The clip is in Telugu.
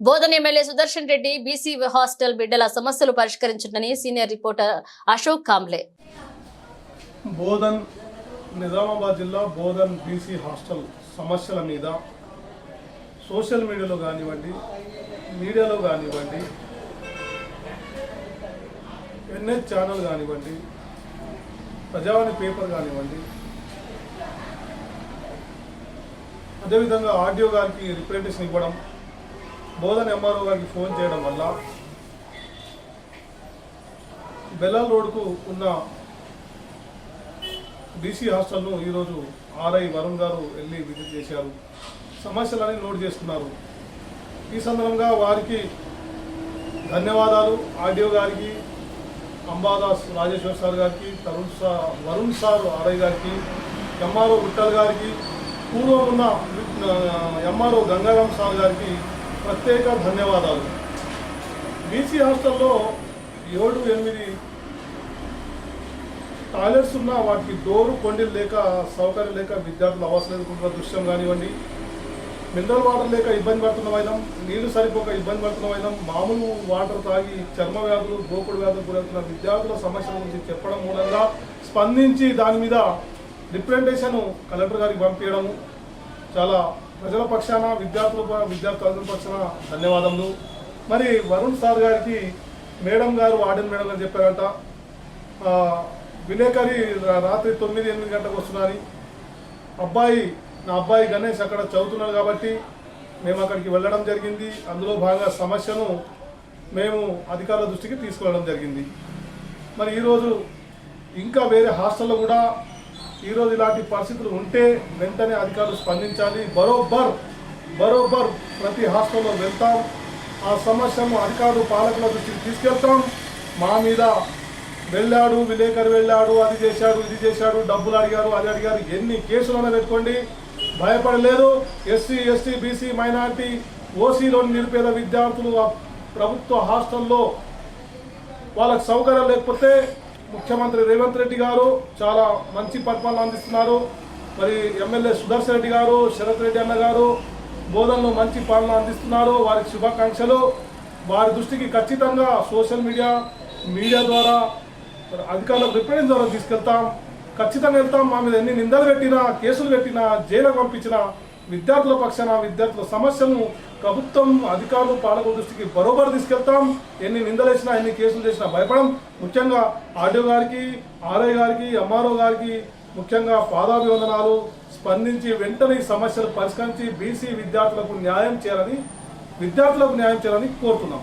Bodhan MLA Sudarshan Reddy BC hostel బిడ్డల సమస్యలు పరిష్కరించండి సీనియర్ రిపోర్టర్ అశోక్ కాంబ్లే. బోధన్ నిజామాబాద్ జిల్లా బోధన్ బీసీ హాస్టల్ సమస్యల మీద సోషల్ మీడియాలో కానివ్వండి మీడియాలో కానివ్వండి ఎన్హెచ్ ఛానల్ కానివ్వండి ప్రజావాణి పేపర్ కానివ్వండి అదేవిధంగా ఆడియో గారికి రిప్రజెంటేషన్ ఇవ్వడం బోధన ఎంఆర్ఓ గారికి ఫోన్ చేయడం వల్ల బెల్లాల్ రోడ్కు ఉన్న బీసీ హాస్టల్ను ఈరోజు ఆర్ఐ వరుణ్ గారు వెళ్ళి విజిట్ చేశారు. సమస్యలన్నీ నోట్ చేస్తున్నారు ఈ సందర్భంగా వారికి ధన్యవాదాలు. ఆడియో గారికి అంబాదాస్ రాజేశ్వర్ సార్ గారికి Tarun sir Varun sir RI గారికి ఎంఆర్ఓ విఠల్ గారికి పూర్వం ఉన్న ఎంఆర్ఓ గంగారాం సార్ గారికి ప్రత్యేక ధన్యవాదాలు. బీసీ హాస్టల్లో ఏడు ఎనిమిది టాయిలెట్స్ ఉన్నా వాటికి డోరు కొండలు లేక సౌకర్యం లేక విద్యార్థులు అవసరం ఎదుర్కొంటున్న దృశ్యం కానివ్వండి. మినరల్ వాటర్ లేక ఇబ్బంది పడుతున్న వైనం నీళ్ళు సరిపోక ఇబ్బంది పడుతున్న వైనం మామూలు వాటర్ తాగి చర్మ వ్యాధులు గోకుడు వ్యాధులు గురవుతున్న విద్యార్థుల సమస్యల గురించి చెప్పడం మూలంగా స్పందించి దాని మీద రిప్రజెంటేషన్ కలెక్టర్ గారికి పంపించడము చాలా ప్రజల పక్షాన విద్యార్థుల విద్యార్థుల విద్యార్థి పక్షాన ధన్యవాదములు. మరి వరుణ్ సార్ గారికి మేడం గారు వార్డెన్ మేడం గారు చెప్పారంట. విలేకరి రాత్రి తొమ్మిది ఎనిమిది గంటలకు వస్తున్నారని అబ్బాయి నా అబ్బాయి గణేష్ అక్కడ చదువుతున్నాడు కాబట్టి మేము అక్కడికి వెళ్ళడం జరిగింది. అందులో భాగంగా సమస్యను మేము అధికారుల దృష్టికి తీసుకెళ్ళడం జరిగింది. మరి ఈరోజు ఇంకా వేరే హాస్టల్లో కూడా ఈరోజు ఇలాంటి పరిస్థితులు ఉంటే వెంటనే అధికారులు స్పందించాలి. బరోబర్ బరోబర్ ప్రతి హాస్టల్లో వెళ్తాం. ఆ సమస్యను అధికారులు పాలకుల దృష్టికి తీసుకెళ్తాం. మా మీద వెళ్ళాడు విలేకరు వెళ్ళాడు అది చేశాడు ఇది చేశాడు డబ్బులు అడిగారు అది అడిగారు ఎన్ని కేసులైనా పెట్టుకోండి. భయపడలేదు. ఎస్సీ ఎస్టీ బీసీ మైనార్టీ ఓసీలోని నిరుపేద విద్యార్థులు ప్రభుత్వ హాస్టల్లో వాళ్ళకి సౌకర్యం లేకపోతే ముఖ్యమంత్రి రేవంత్ రెడ్డి గారు చాలా మంచి పరిపాలన అందిస్తున్నారు. మరి ఎమ్మెల్యే సుదర్శన్ రెడ్డి గారు శరత్ రెడ్డి అన్న గారు బోధనలో మంచి పాలన అందిస్తున్నారు. వారికి శుభాకాంక్షలు. వారి దృష్టికి ఖచ్చితంగా సోషల్ మీడియా మీడియా ద్వారా అధికారులకు రిప్రజెంట్ ద్వారా తీసుకెళ్తాం. ఖచ్చితంగా వెళ్తాం. మా మీద ఎన్ని నిందలు పెట్టినా కేసులు పెట్టినా జైలు పంపించినా విద్యార్థుల పక్షాన విద్యార్థుల సమస్యలను ప్రభుత్వం అధికారులు పాలకుల దృష్టికి బరోబర్ తీసుకెళ్తాం. ఎన్ని నిందలేసినా ఎన్ని కేసులు చేసినా భయపడం. ముఖ్యంగా ఆర్డీఓ గారికి ఆర్ఐ గారికి ఎంఆర్ఓ గారికి ముఖ్యంగా పాదాభివందనాలు. స్పందించి వెంటనే సమస్యలు పరిష్కరించి బీసీ విద్యార్థులకు న్యాయం చేయాలని విద్యార్థులకు న్యాయం చేయాలని కోరుతున్నాం.